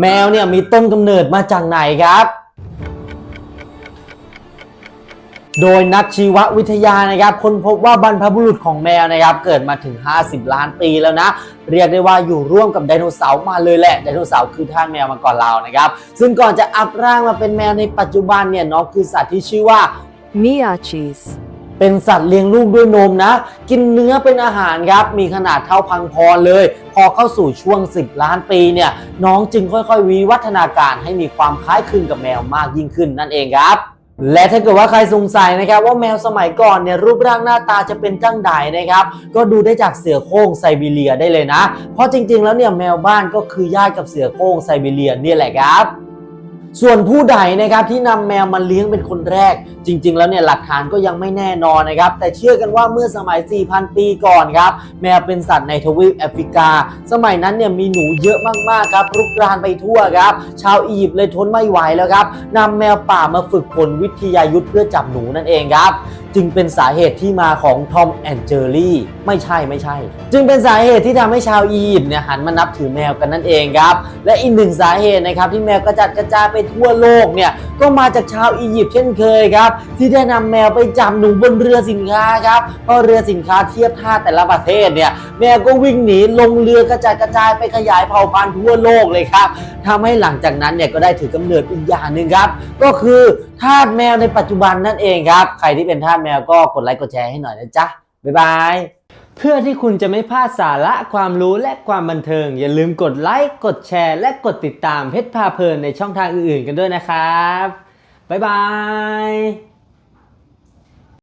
แมวเนี่ยมีต้นกำเนิดมาจากไหนครับ โดยนักชีววิทยานะครับค้นพบว่าบรรพบุรุษของแมวนะครับ เกิดมาถึง 50 ล้านปีแล้วนะ เรียกได้ว่าอยู่ร่วมกับไดโนเสาร์มาเลยแหละไดโนเสาร์คือท่าแมวมาก่อนเรานะครับ ซึ่งก่อนจะอัพร่างมาเป็นแมวในปัจจุบันเนี่ยน้องคือสัตว์ที่ชื่อว่า Miachis. เป็นสัตว์เลี้ยงลูกด้วยนมนะ กินเนื้อเป็นอาหารครับ มีขนาดเท่าพังพรเลย พอเข้าสู่ช่วง 10 ล้านปีเนี่ย น้องจึงค่อยๆ วิวัฒนาการให้มีความคล้ายคลึงกับแมวมากยิ่งขึ้นนั่นเองครับและถ้าเกิดว่าใครสงสัยนะครับว่าแมวสมัยก่อนเนี่ยรูปร่างหน้าตาจะเป็นจังใดนะครับ ก็ดูได้จากเสือโคร่งไซบีเรียได้เลยนะ เพราะจริงๆแล้วเนี่ยแมวบ้านก็คือญาติกับเสือโคร่งไซบีเรียเนี่ยแหละครับ ส่วนผู้ใดนะครับที่นำแมวมาเลี้ยงเป็นคนแรก จริง ๆ แล้วเนี่ยหลักฐานก็ยังไม่แน่นอนนะครับ แต่เชื่อกันว่าเมื่อสมัย 4,000 ปีก่อนครับ แมวเป็นสัตว์ในทวีปแอฟริกา สมัยนั้นเนี่ยมีหนูเยอะมากๆครับรุกรานไปทั่วครับ ชาวอียิปต์เลยทนไม่ไหวแล้วครับนำแมวป่ามาฝึกฝนวิทยายุทธ์เพื่อจับหนูนั่นเองครับ จึงเป็นสาเหตุที่มาของทอมแอนเจอรี่ไม่ใช่ไม่ใช่ จึงเป็นสาเหตุที่ทำให้ชาวอียิปต์เนี่ยหันมานับถือแมวกันนั่นเองครับ และอีกหนึ่งสาเหตุนะครับที่แมวกระจัดกระจายไปทั่วโลกเนี่ยก็มาจากชาวอียิปต์เช่นเคยครับ ที่ได้นำแมวไปจับหนูบนเรือสินค้าครับเพราะเรือสินค้าเทียบท่าแต่ละประเทศเนี่ยแมวก็วิ่งหนีลงเรือกระจายกระจายไปขยายเผ่าพันธุ์ทั่วโลกเลยครับทำให้หลังจากนั้นเนี่ยก็ได้ถือกำเนิดอีกอย่างหนึ่งครับ ก็คือ ทาสแมวในปัจจุบันนั่นเองครับ ใครที่เป็นทาสแมวก็กดไลค์กดแชร์ให้หน่อยนะจ๊ะ บ๊ายบาย เพื่อที่คุณจะไม่พลาดสาระความรู้และความบันเทิง อย่าลืมกดไลค์กดแชร์ และกดติดตามเพชรพาเพลินในช่องทางอื่นๆกันด้วยนะครับ บ๊ายบาย